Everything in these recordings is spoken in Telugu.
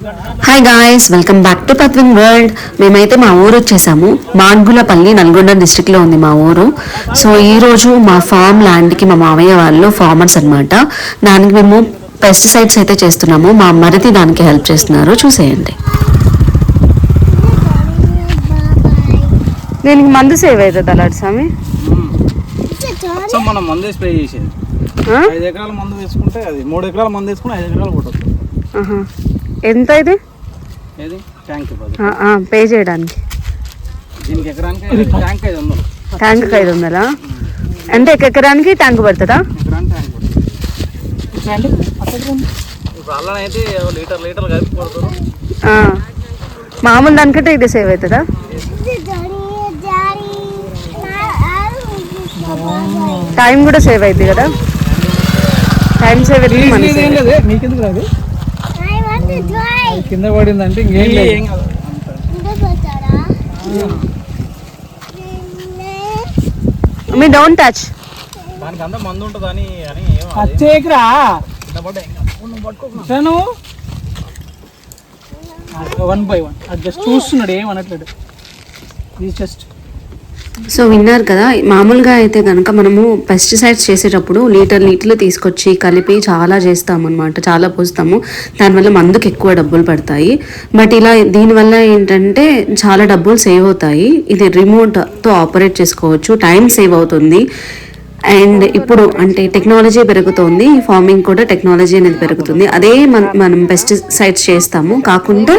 Hi guys welcome back to Pathwin world మేమైతే మా ఊరు వచ్చేసాము. మాడ్గులపల్లి నల్గొండ డిస్ట్రిక్ట్లో ఉంది మా ఊరు. సో ఈ రోజు మా ఫామ్ ల్యాండ్కి మా మామయ్య వాళ్ళు ఫార్మర్స్ అన్నమాట. దానికి మేము పెస్టిసైడ్స్ అయితే చేస్తున్నాము. మా మరిది దానికి హెల్ప్ చేస్తున్నారు. చూసేయండి. దీనికి మందు సేవ్ అవుతుంది అలాంటి స్వామి? సో మనం మందు స్ప్రే చేసేది. ఐదు ఎకరాల మందు వేసుకుంటే అది మూడు ఎకరాల మందు వేసుకుంటే ఐదు ఎకరాలు కొట్టదు ఎంత ఇది పే చేయడానికి ట్యాంక్ ఐదు వందలు అంటే ఎకరానికి ట్యాంక్ పడుతుందా. మామూలు దానికంటే ఇది సేవ్ అవుతుందా టైం కూడా సేవ్ అవుతుంది కదా టైం సేవ్ అవుతుంది మనీ సేవ్ అవుతుంది. మీకెందుకు రాదు కింద పడిందంటే ఇంకేం లేదు. మీ డోంట్ టచ్. దానికి అంతా మందు ఉంటుందని అని. నువ్వు వన్ బై వన్. అది జస్ట్ చూస్తున్నాడు ఏం అనట్లేడు ఇది జస్ట్ సో విన్నారు కదా మామూలుగా అయితే కనుక మనము పెస్టిసైడ్స్ చేసేటప్పుడు లీటర్ లీటర్లు తీసుకొచ్చి కలిపి చాలా చేస్తాం అనమాట చాలా పోస్తాము. దానివల్ల మందుకు ఎక్కువ డబ్బులు పడతాయి. బట్ ఇలా దీనివల్ల ఏంటంటే చాలా డబ్బులు సేవ్ అవుతాయి. ఇది రిమోట్తో ఆపరేట్ చేసుకోవచ్చు. టైం సేవ్ అవుతుంది. అండ్ ఇప్పుడు అంటే టెక్నాలజీ పెరుగుతోంది ఫార్మింగ్ కూడా టెక్నాలజీ అనేది పెరుగుతుంది. అదే మన- మనం పెస్టిసైడ్స్ చేస్తాము. కాకుండా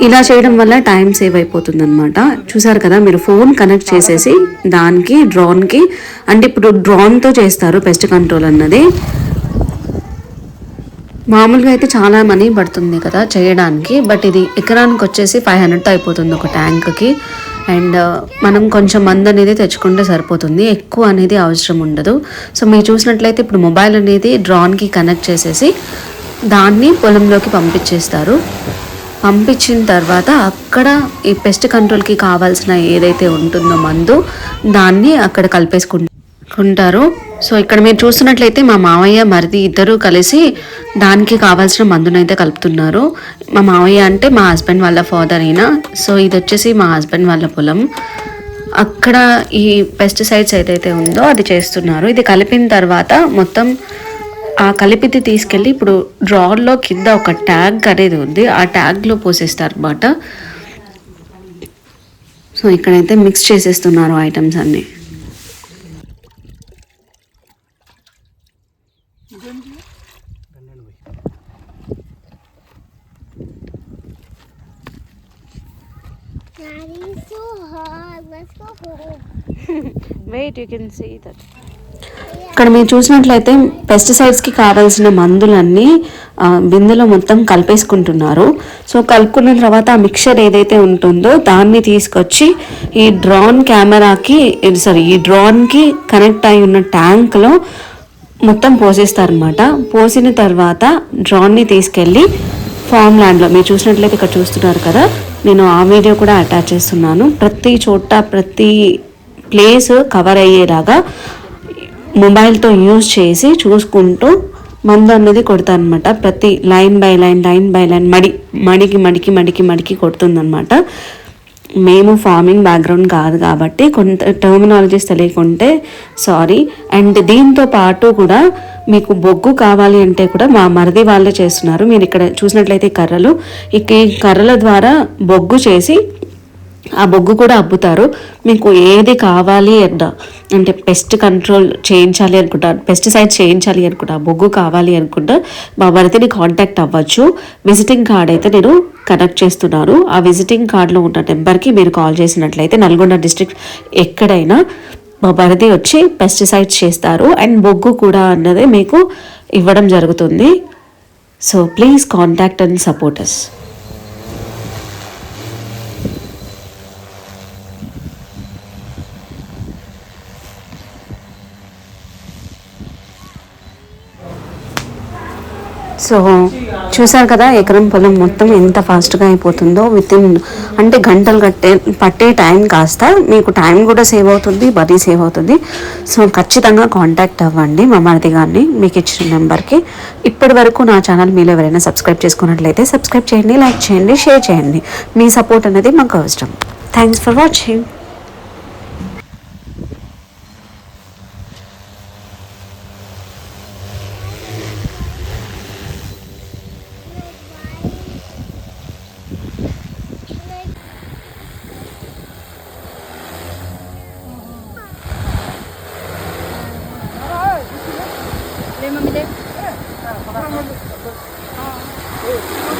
ఇలా చేయడం వల్ల టైం సేవ్ అయిపోతుంది అనమాట చూసారు కదా మీరు ఫోన్ కనెక్ట్ చేసేసి దానికి డ్రోన్కి అంటే ఇప్పుడు డ్రోన్తో చేస్తారు పెస్ట్ కంట్రోల్ అన్నది. మామూలుగా అయితే చాలా మనీ పడుతుంది కదా చేయడానికి బట్ ఇది ఎకరానికి వచ్చేసి ఫైవ్ హండ్రెడ్తో అయిపోతుంది ఒక ట్యాంక్కి అండ్ uh, మనం కొంచెం మంది అనేది తెచ్చుకుంటే సరిపోతుంది. ఎక్కువ అనేది అవసరం ఉండదు. సో మీరు చూసినట్లయితే ఇప్పుడు మొబైల్ అనేది డ్రాన్కి కనెక్ట్ చేసేసి దాన్ని పొలంలోకి పంపించేస్తారు. పంపించిన తర్వాత అక్కడ ఈ పెస్ట్ కంట్రోల్కి కావాల్సిన ఏదైతే ఉంటుందో మందు దాన్ని అక్కడ కలిపేసుకుంటారు. ఉంటారు. సో ఇక్కడ మీరు చూస్తున్నట్లయితే మా మావయ్య మరిది ఇద్దరు కలిసి దానికి కావాల్సిన మందునైతే కలుపుతున్నారు. మా మావయ్య అంటే మా హస్బెండ్ వాళ్ళ ఫాదర్ అయినా. సో ఇది వచ్చేసి మా హస్బెండ్ వాళ్ళ పొలం. అక్కడ ఈ పెస్టిసైడ్స్ ఏదైతే ఉందో అది చేస్తున్నారు. ఇది కలిపిన తర్వాత మొత్తం ఆ కలిపితే తీసుకెళ్ళి ఇప్పుడు డ్రాలో కింద ఒక ట్యాగ్ అనేది ఉంది. ఆ ట్యాగ్లో పోసేస్తారు అనమాట సో ఇక్కడైతే మిక్స్ చేసేస్తున్నారు ఐటమ్స్ అన్నీ. So. Let's go home. ఇక్కడ మీరు చూసినట్లయితే పెస్టిసైడ్స్కి కావాల్సిన మందులన్నీ బిందెలో మొత్తం కలిపేసుకుంటున్నారు సో కలుపుకున్న తర్వాత ఆ మిక్చర్ ఏదైతే ఉంటుందో దాన్ని తీసుకొచ్చి ఈ డ్రోన్ కెమెరాకి సారీ ఈ డ్రోన్కి కనెక్ట్ అయి ఉన్న ట్యాంక్లో మొత్తం పోసేస్తారనమాట పోసిన తర్వాత డ్రాన్ని తీసుకెళ్ళి ఫామ్ ల్యాండ్లో మీరు చూసినట్లయితే ఇక్కడ చూస్తున్నారు కదా నేను ఆ వీడియో కూడా అటాచ్ చేస్తున్నాను. ప్రతి చోట ప్రతి ప్లేస్ కవర్ అయ్యేలాగా మొబైల్తో యూజ్ చేసి చూసుకుంటూ మందు అనేది కొడతానమాట ప్రతి line by line line by line మడి మడికి మడికి మడికి మడికి కొడుతుందనమాట మేము ఫార్మింగ్ బ్యాక్గ్రౌండ్ కాదు కాబట్టి కొంత టర్మినాలజీస్ తెలియకుంటే సారీ అండ్ దీంతో పాటు కూడా మీకు బొగ్గు కావాలి అంటే కూడా మా మరిది వాళ్ళే చేస్తున్నారు. మీరు ఇక్కడ చూసినట్లయితే కర్రలు. ఇక ఈ కర్రల ద్వారా బొగ్గు చేసి ఆ బొగ్గు కూడా అమ్ముతారు. మీకు ఏది కావాలి అన్న అంటే పెస్ట్ కంట్రోల్ చేయించాలి అనుకుంటా పెస్టిసైడ్ చేయించాలి అనుకుంటా ఆ బొగ్గు కావాలి అనుకుంటా మా భరతిని కాంటాక్ట్ అవ్వచ్చు. విజిటింగ్ కార్డ్ అయితే నేను కనెక్ట్ చేస్తున్నాను. ఆ విజిటింగ్ కార్డులో ఉన్న నెంబర్కి మీరు కాల్ చేసినట్లయితే నల్గొండ డిస్ట్రిక్ట్ ఎక్కడైనా మా మరిది వచ్చి పెస్టిసైడ్స్ చేస్తారు. అండ్ బొగ్గు కూడా అన్నది మీకు ఇవ్వడం జరుగుతుంది. So please contact and supporters so చూసారు కదా ఎకరం పొలం మొత్తం ఎంత ఫాస్ట్గా అయిపోతుందో విత్ ఇన్ అంటే గంటలు కట్టే పట్టే టైం కాస్త మీకు టైం కూడా సేవ్ అవుతుంది బరీ సేవ్ అవుతుంది. సో ఖచ్చితంగా కాంటాక్ట్ అవ్వండి మా మరిది గారిని మీకు ఇచ్చిన నెంబర్కి. ఇప్పటి వరకు నా ఛానల్ మీరు ఎవరైనా సబ్స్క్రైబ్ చేసుకున్నట్లయితే సబ్స్క్రైబ్ చేయండి లైక్ చేయండి షేర్ చేయండి. మీ సపోర్ట్ అనేది మాకు అవసరం. Thanks for watching. family? Yeah.